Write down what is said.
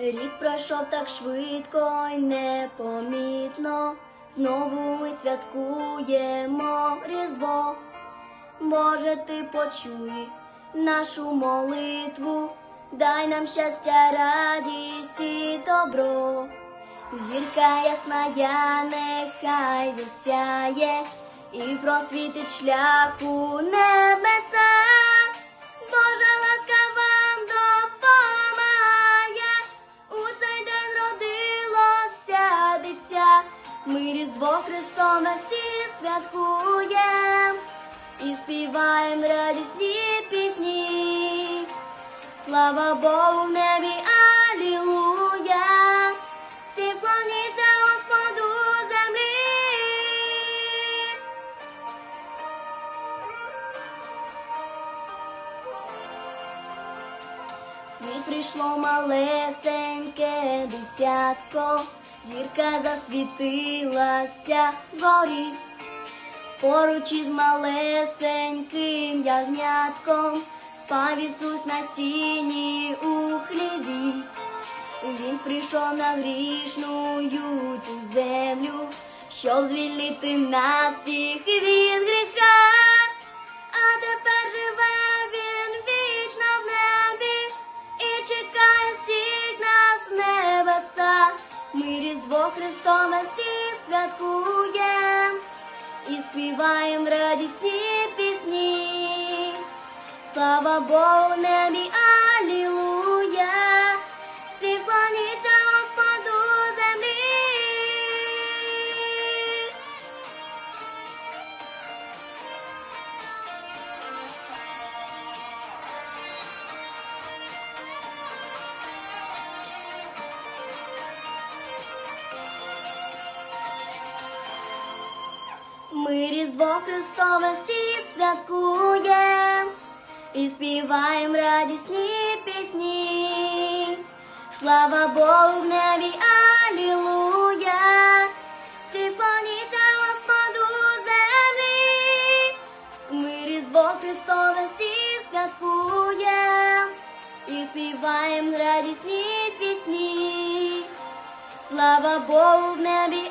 Рік пройшов так швидко й непомітно. Знову ми святкуємо Різдво. Боже, ти почуй нашу молитву, дай нам щастя, радість і добро. Зірка ясна, я нехай засяє і просвітить шлях Різдво Христове всі святкуєм і співаєм радісні пісні. Слава Богу в небі, алілуя, всі вклоніться Господу землі. Світ прийшло малесеньке дитятко, зірка засвітилася зорі. Поруч із малесеньким ягнятком спав Ісус на сіні у хліві. Він прийшов на грішну цю землю, щоб звільнити нас всіх Різдво Христове всі святкуєм і співаєм радісні пісні. Слава Богу, небі, Різдво Христове всі святкуєм і співаєм радісні пісні. Слава Богу в небі, алілуя, всі вклоніться Господу землі. Ми Різдво Христове всі святкуєм і співаєм радісні пісні. Слава Богу в небі,